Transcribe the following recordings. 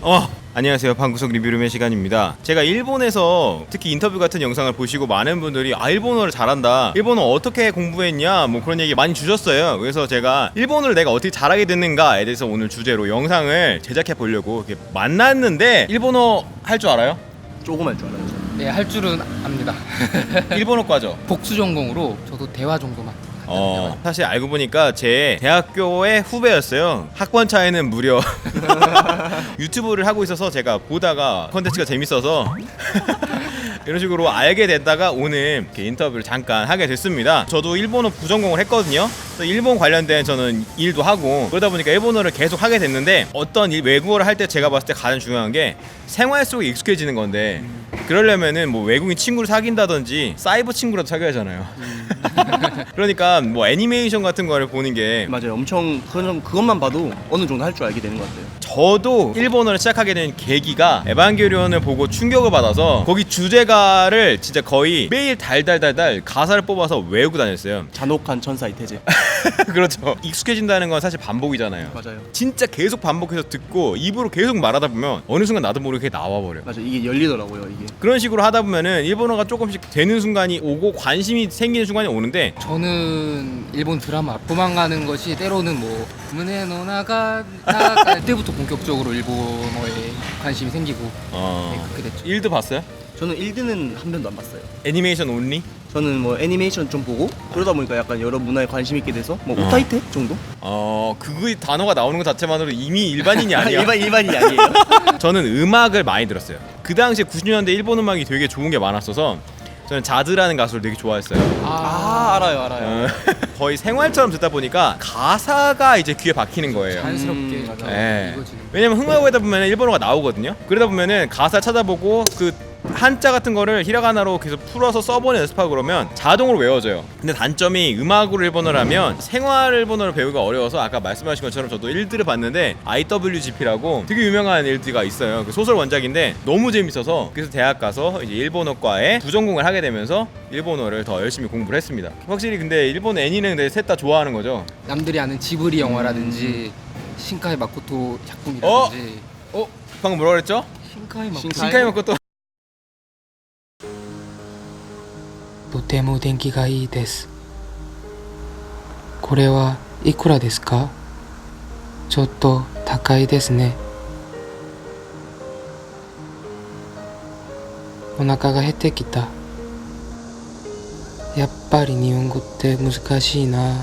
어 안녕하세요 방구석 리뷰룸의 시간입니다 제가 일본에서 특히 인터뷰 같은 영상을 보시고 많은 분들이 아 일본어를 잘한다 일본어 어떻게 공부했냐 뭐 그런 얘기 많이 주셨어요 그래서 제가 일본어를 내가 어떻게 잘하게 됐는가에 대해서 오늘 주제로 영상을 제작해 보려고 이렇게 만났는데 일본어 할 줄 알아요? 조금 할 줄 알아요. 네, 할 줄은 압니다. 일본어과죠 복수 전공으로 저도 대화 정도만. 어. 사실 알고 보니까 제 대학교의 후배였어요. 학번 차이는 무려 유튜브를 하고 있어서 제가 보다가 컨텐츠가 재밌어서 이런 식으로 알게 됐다가 오늘 이렇게 인터뷰를 잠깐 하게 됐습니다. 저도 일본어 부전공을 했거든요. 그래서 일본 관련된 저는 일도 하고 그러다 보니까 일본어를 계속 하게 됐는데 어떤 일, 외국어를 할 때 제가 봤을 때 가장 중요한 게 생활 속에 익숙해지는 건데 그러려면은 뭐 외국인 친구를 사귄다든지 사이버 친구라도 사귀어야 하잖아요 그러니까 뭐 애니메이션 같은 거를 보는 게 맞아요. 엄청 그런 그것만 봐도 어느 정도 할 줄 알게 되는 것 같아요. 저도 일본어를 시작하게 된 계기가 에반게리온을 보고 충격을 받아서 거기 주제가를 진짜 거의 매일 달달달달 가사를 뽑아서 외우고 다녔어요. 잔혹한 천사 이태제. 그렇죠. 익숙해진다는 건 사실 반복이잖아요. 맞아요. 진짜 계속 반복해서 듣고 입으로 계속 말하다 보면 어느 순간 나도 모르게 나와 버려. 맞아. 이게 열리더라고요. 이게. 그런 식으로 하다 보면은 일본어가 조금씩 되는 순간이 오고 관심이 생기는 순간이 오는데 저는 일본 드라마 도망가는 것이 때로는 뭐 문에 노 나가 나갈 때부터 본격적으로 일본어에 관심이 생기고 네, 어 그렇게 됐죠. 일도 봤어요? 저는 1드는 한 번도 안 봤어요. 애니메이션 온리? 저는 뭐 애니메이션 좀 보고 그러다 보니까 약간 여러 문화에 관심 있게 돼서 뭐 어. 오타이테 정도? 어 그거 단어가 나오는 것 자체만으로 이미 일반인이 아니야. 일반 일반이 아니에요. 저는 음악을 많이 들었어요. 그 당시에 90년대 일본 음악이 되게 좋은 게 많았어서 저는 자드라는 가수를 되게 좋아했어요. 아 알아요 알아요. 어, 거의 생활처럼 듣다 보니까 가사가 이제 귀에 박히는 거예요. 자연스럽게 음, 이렇게 네. 왜냐면 흥하고하다 보면 일본어가 나오거든요. 그러다 보면은 가사 찾아보고 그 한자 같은 거를 히라가나로 계속 풀어서 써보는 연습하고 그러면 자동으로 외워져요. 근데 단점이 음악으로 일본어를 하면 생활 일본어를 배우기가 어려워서 아까 말씀하신 것처럼 저도 일들을 봤는데 IWGP라고 되게 유명한 일드가 있어요. 그 소설 원작인데 너무 재밌어서 그래서 대학 가서 이제 일본어과에 부전공을 하게 되면서 일본어를 더 열심히 공부를 했습니다. 확실히 근데 일본 애니는 근데 셋 다 좋아하는 거죠. 남들이 아는 지브리 영화라든지 신카이 마코토 작품이라든지 어? 방금 뭐라 그랬죠? 신카이 마코토? 신카이 마코토 とても電気がいいです。これはいくらですか？ちょっと高いですね。お腹が減ってきた。やっぱり日本語って難しいな。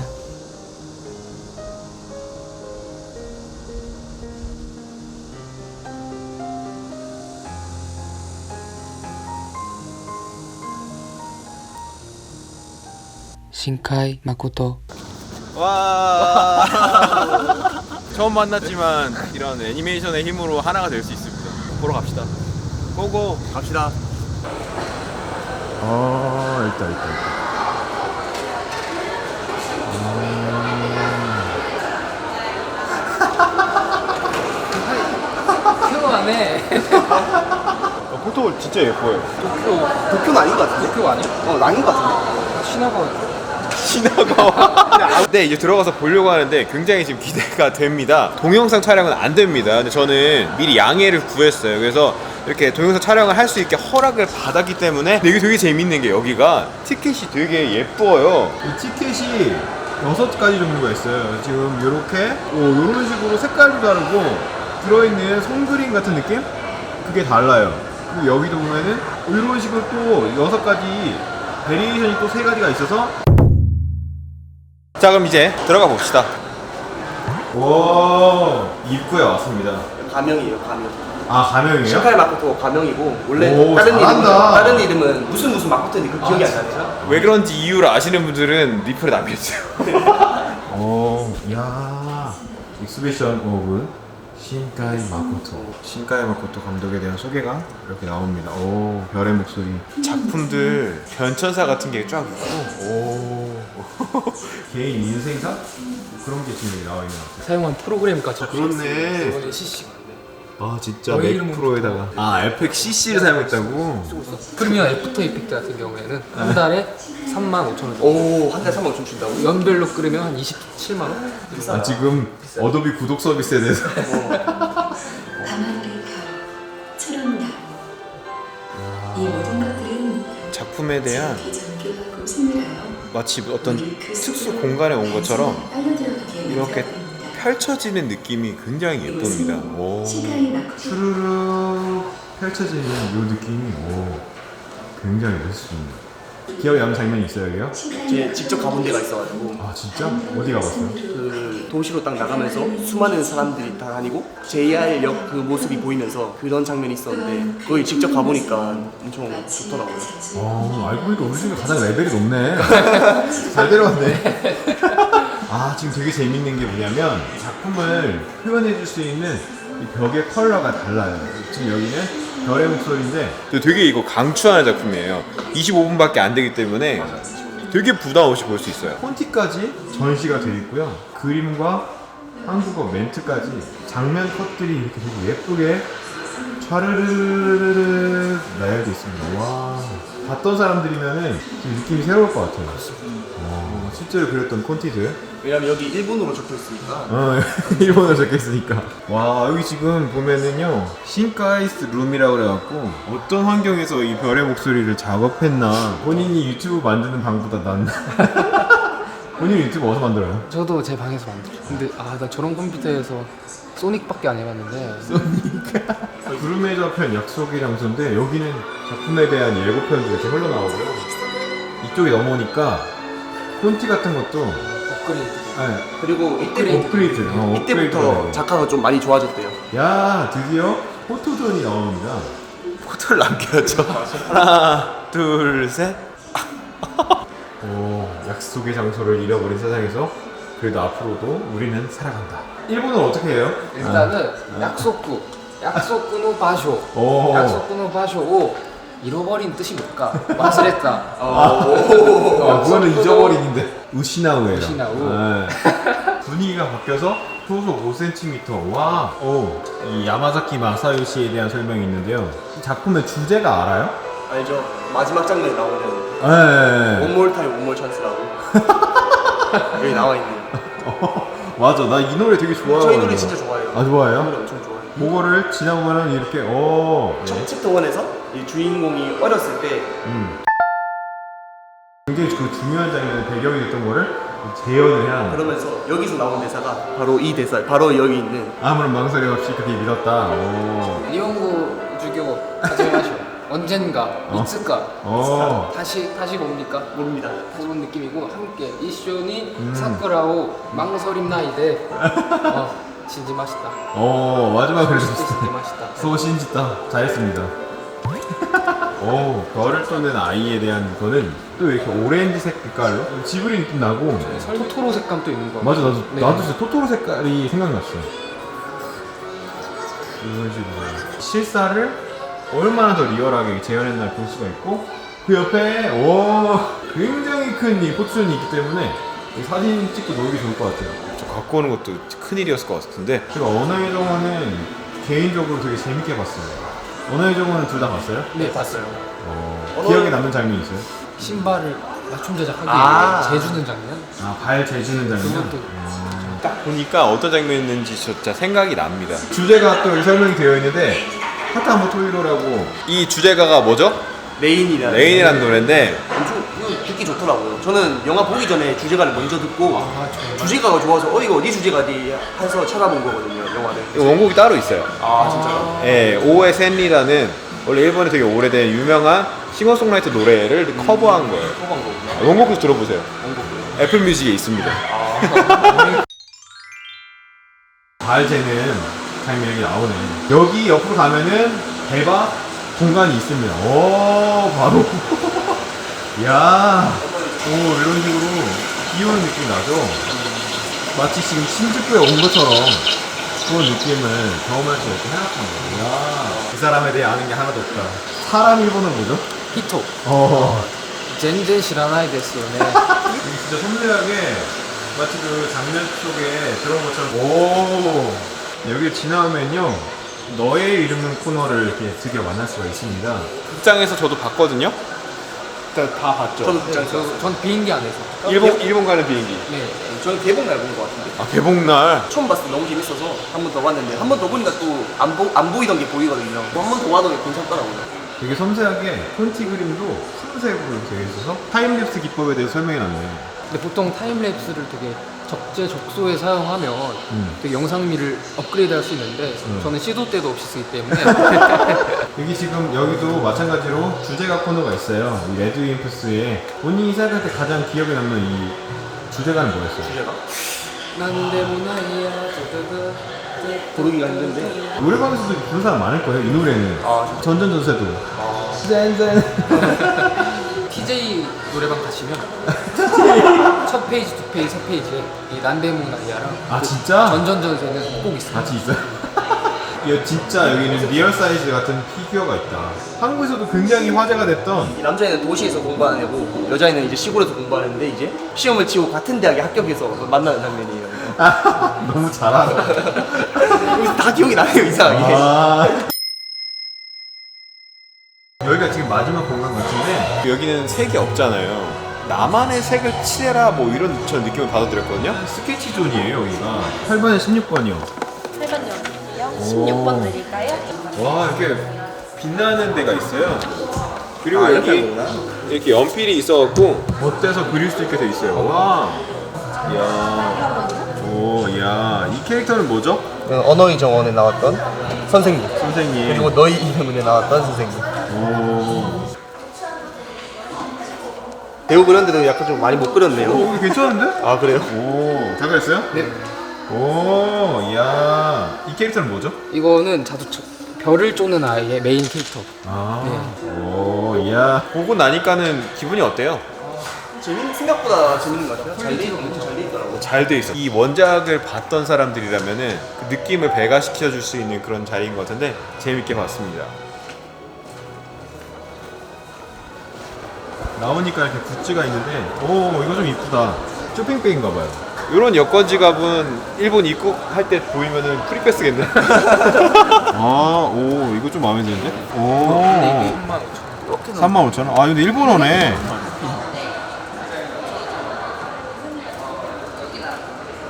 신카이 마코토. 와. 처음 만났지만 이런 애니메이션의 힘으로 하나가 될 수 있습니다. 보러 갑시다. 고고. 갑시다. 아 있다 있다 있다. 음. 어, 네. 포토볼 진짜 예뻐요. 도쿄. 도쿄는 아닌 것 같은데? 도쿄 아니야? 어 아닌 것 같은데? 신화가 신나가. 네 이제 들어가서 보려고 하는데 굉장히 지금 기대가 됩니다. 동영상 촬영은 안 됩니다. 근데 저는 미리 양해를 구했어요. 그래서 이렇게 동영상 촬영을 할 수 있게 허락을 받았기 때문에 되게 되게 재밌는 게 여기가 티켓이 되게 예뻐요. 이 티켓이 여섯 가지 종류가 있어요. 지금 이렇게 이런 식으로 색깔도 다르고 들어있는 손그림 같은 느낌? 그게 달라요. 그리고 여기도 보면은 이런 식으로 또 여섯 가지 베리에이션이 또 세 가지가 있어서 자 그럼 이제 들어가 봅시다. 오 입구에 왔습니다. 가명이에요 가명. 아 가명이에요? 신카이 마코토 가명이고 원래 오, 다른 이름은. 다른 이름은 무슨 무슨 마코토인데 그 기억이 안 나네요. 왜 그런지 이유를 아시는 분들은 리플에 남겨주세요. 오, 야, 익스비션 오브 신카이 마코토. 신카이 마코토 감독에 대한 소개가 이렇게 나옵니다. 오, 별의 목소리. 작품들 변천사 같은 게 쫙 있고, 오, 개인 인생사 그런 게 지금 나와 있는 것 같아요. 사용한 프로그램까지 그렇네. 이번에 CC 아 진짜 맥프로에다가 아 에펙 CC를 사용했다고? 프리미엄 애프터 이펙트 같은 경우에는 한 네. 달에 3만 5천 원. 정도. 오한 달에 3만 5천 준다고? 연별로 끓으면 한 27만 원. 아 지금 어도비 구독 서비스에 대해서 어. 아. 작품에 대한 마치 어떤 특수 공간에 온 것처럼 이렇게 펼쳐지는 느낌이 굉장히 예쁩니다. 오. 슈르르 펼쳐지는 이 느낌이 오. 굉장히 멋있습니다. 기억에 남는 장면이 있어요, 여기요? 제 직접 가본 데가 있어가지고 아 진짜? 어디 가봤어요? 그 도시로 딱 나가면서 수많은 사람들이 다 다니고 JR역 그 모습이 보이면서 그런 장면이 있었는데 거기 직접 가보니까 엄청 좋더라고요. 어, 알고 보니까 우리 중에 가장 레벨이 높네. 잘 데려왔네. 아, 지금 되게 재밌는 게 뭐냐면 작품을 표현해 줄 수 있는 이 벽의 컬러가 달라요. 지금 여기는 별의 목소리인데 되게 이거 강추하는 작품이에요. 25분밖에 안 되기 때문에 되게 부담 없이 볼 수 있어요. 폰티까지 전시가 되어 있고요. 그림과 한국어 멘트까지 장면 컷들이 이렇게 되게 예쁘게 촤르르르르 나열돼 있습니다. 와, 봤던 사람들이면은 좀 느낌이 새로울 것 같아요. 와, 실제로 그렸던 콘티들. 왜냐면 여기 일본어로 적혀 있으니까 어, 일본어로 적혀 있으니까. 와, 여기 지금 보면은요, 신가이스 룸이라고 그래갖고 어떤 환경에서 이 별의 목소리를 작업했나. 본인이 유튜브 만드는 방보다 난. 본인 유튜브 어디서 만들어요? 저도 제 방에서 만들죠. 근데 아 나 저런 컴퓨터에서 소닉밖에 안 해봤는데 구름에 접힌 약속의 장소인데 여기는 작품에 대한 예고편도 이렇게 흘러나오고요. 이쪽에 넘어오니까 콘티 같은 것도 업그레이드. 네, 그리고 이때 업그레이드. 어, 이때부터 업그레이드가 작가가 좀 많이 좋아졌대요. 돼요. 야 드디어 포토존이 나옵니다. 포토를 남겨야죠. 하나, 둘, 셋. 오, 약속의 장소를 잃어버린 세상에서 그래도 앞으로도 우리는 살아간다. 일본어 어떻게 해요? 일단은 약속구, 약속구노 바쇼, 오. 약속구노 바쇼고 잃어버린 뜻이 뭘까? 와스레타. 아, 그거는 잊어버리는데 우시나우예요. 우시나우. 네. 분위기가 바뀌어서 소속 5cm. 와, 오, 이 야마자키 마사요시에 대한 설명이 있는데요. 이 작품의 주제가 알아요? 알죠? 마지막 장면에 나오는 네. 원몰 타임 원몰 찬스라고 여기 나와 있는. 맞아, 나 이 노래 되게 좋아요. 저이 노래 진짜 좋아해요. 아 좋아요? 이 노래 엄청 좋아해요. 그거를 지나보면은 이렇게 오. 네. 첫 챕터 원에서 이 주인공이 어렸을 때 음. 굉장히 그 중요한 장면의 배경이 됐던 거를 재현을 해야 합니다. 그러면서 여기서 나온 대사가 바로 이 대사, 바로 여기 있는 아무런 망설임 없이 그렇게 믿었다. 오. 마쇼. 언젠가, 이츠까 어. 다시 다시 옵니까? 모릅니다. 그런 느낌이고 함께 이쇼니 사쿠라오 망설임 나이데 어, 진지 맛있다. 어, 마지막 그래서 진짜 맛있다. 소신짓다 잘했습니다. 오 별을 쏘는 아이에 대한 거는 또 이렇게 오렌지 색깔로 지브리 느낌 나고 토토로 색감도 있는 거. 맞아 나도 네. 나도 진짜 토토로 색깔이 생각났어. 이런 식으로 실사를 얼마나 더 리얼하게 재현했나 볼 수가 있고 그 옆에 오 굉장히 큰 이 포춘이 있기 때문에 이 사진 찍고 놀기 좋을 것 같아요. 저 갖고 오는 것도 큰 일이었을 것 같은데 제가 언어의 정원은 개인적으로 되게 재밌게 봤어요. 언어의 정원은 둘 다 봤어요? 네 봤어요. 어, 언어의- 기억에 남는 장면 있어요? 신발을 맞춤 제작하기 아. 위해 재주는 장면. 아 발 재주는 장면? 그것도 딱 보니까 어떤 장면이었는지 진짜 생각이 납니다. 주제가 또 설명이 되어 있는데 하타모 토이로라고 이 주제가가 뭐죠? 레인이라는 레인이라는 노래인데 엄청 이거 듣기 좋더라고요. 저는 영화 보기 전에 주제가를 먼저 듣고 아. 주제가가 좋아서 어 이거 어디 주제가지 해서 찾아본 거거든요. 영화를. 이거 원곡이 따로 있어요. 아 진짜요? 예, 오에 센리라는 원래 일본에 되게 오래된 유명한 싱어송라이터 노래를 커버한 거예요. 뽑은 거구나. 원곡도 들어보세요. 원곡을. 애플 뮤직에 있습니다. 아. 발 재는 장면이 나오네. 여기 옆으로 가면은 대박 공간이 있습니다. 오, 바로. 야 오, 이런 식으로 귀여운 느낌이 나죠? 마치 지금 신주쿠에 온 것처럼 그런 느낌을 경험할 수 있게 해놨습니다. 야, 그 사람에 대해 아는 게 하나도 없다. 사람 일본은 뭐죠? 히토. 어. 데스요네. 진짜 섬세하게 마치 그 장면 속에 들어온 것처럼 오 여기 지나오면요 너의 이름은 코너를 이렇게 드디어 만날 수가 있습니다 극장에서 저도 봤거든요 다 봤죠 저도 극장에서 저, 전 비행기 안에서. 일본, 일본 가는 비행기 네. 저는 개봉 날 본 것 같은데. 아 개봉날 처음 봤을 때 너무 재밌어서 한 번 더 봤는데 한 번 더 보니까 또안 안 보이던 게 보이거든요. 한 번 더 봐도 괜찮더라고요. 되게 섬세하게 폰티 그림도 푸른색으로 되어 있어서 타임랩스 기법에 대해서 설명이 났네요. 근데 보통 타임랩스를 되게 적재적소에 사용하면 음. 되게 영상미를 업그레이드 할 수 있는데 저는 시도 때도 없이 쓰기 때문에. 여기 지금 여기도 마찬가지로 주제가 코너가 있어요. 이 레드 윈프스의 본인이 생각할 때 가장 기억에 남는 이 주제가는 뭐였어요? 주제가? 난 데모나이야 부르기가 힘든데? 노래방에서도 부르는 사람 많을 거예요. 이 노래는. 아, 전전전세도. 아, 짠짠 TJ 노래방 가시면 첫 페이지, 두 페이지, 세 페이지에 이 난데모나이야랑 아 진짜? 전전전세는 꼭 있어요. 같이 있어요? 이거 진짜 여기는 리얼 사이즈 같은 피규어가 있다. 한국에서도 굉장히 화제가 됐던 이 남자애는 도시에서 공부하는 애고 여자애는 이제 시골에서 공부하는데 이제 시험을 치고 같은 대학에 합격해서 만나는 장면이에요. 너무 잘하다. 그래서 다 기억이 나요 이상하게. 아. 여기가 지금 마지막 공간 같은데 여기는 색이 없잖아요. 나만의 색을 칠해라 뭐 이런 저 느낌을 받아들였거든요. 스케치 존이에요 여기가. 8번에 16번이요. 8번 여기요. 16번 드릴까요? 와 이렇게 빛나는 데가 있어요. 그리고 아, 이렇게 여기 하는구나. 이렇게 연필이 있어갖고 멋대서 그릴 수 있게 돼 있어요. 와. 이야. 오, 이야. 이 캐릭터는 뭐죠? 언어의 정원에 나왔던 선생님 선생님. 그리고 너희 이름에 나왔던 선생님. 오. 배우 그렸는데도 약간 좀 많이 못 그렸네요. 오, 괜찮은데? 아 그래요? 오, 다 그랬어요? 네. 오, 이야. 이 캐릭터는 뭐죠? 이거는 자두처 별을 쫓는 아이의 메인 캐릭터. 아, 오, 이야. 보고 나니까는 기분이 어때요? 재밌 생각보다 재밌는 것 같아요. 잘돼 있고 잘돼 있더라고. 잘 돼 있어. 이 원작을 봤던 사람들이라면은 그 느낌을 배가시켜 줄 수 있는 그런 자리인 것 같은데 재밌게 봤습니다. 나오니까 이렇게 굿즈가 있는데, 오, 이거 좀 이쁘다. 쇼핑백인가 봐요. 이런 여권 지갑은 일본 입국할 때 보이면은 프리패스겠네. 아, 오, 이거 좀 마음에 드는데? 오, 3만 5천 원. 아, 근데 일본어네.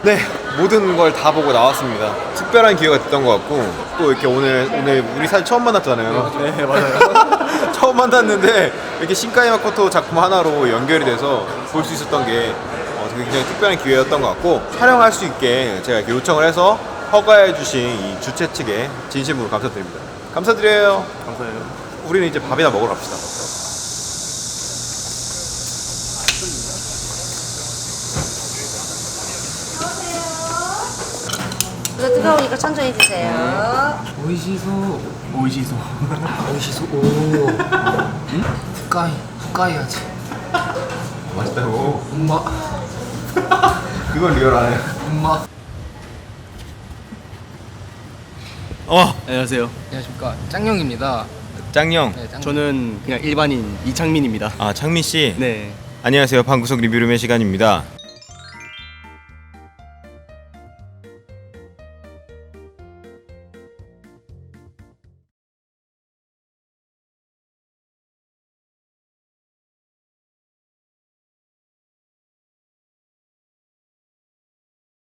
네, 모든 걸 다 보고 나왔습니다. 특별한 기회가 됐던 것 같고 또 이렇게 오늘 오늘 우리 사실 처음 만났잖아요. 네 맞아요. 처음 만났는데 이렇게 신카이 마코토 작품 하나로 연결이 돼서 볼 수 있었던 게 어, 되게 굉장히 특별한 기회였던 것 같고 촬영할 수 있게 제가 이렇게 요청을 해서 허가해 주신 이 주최 측에 진심으로 감사드립니다. 감사드려요. 감사해요. 우리는 이제 밥이나 먹으러 갑시다. 이거 뜨거우니까 천천히 드세요. 오이시소. 오이시소. 오이시소. 오. 응? 후카이. 후카이야지. 맛있다고. 엄마. 그건 리얼하네. 엄마. 어, 안녕하세요. 안녕하십니까. 짱영입니다. 짱형. 네, 짱. 저는 그냥 일반인 이창민입니다. 아, 창민 씨. 네. 안녕하세요. 방구석 리뷰룸의 시간입니다.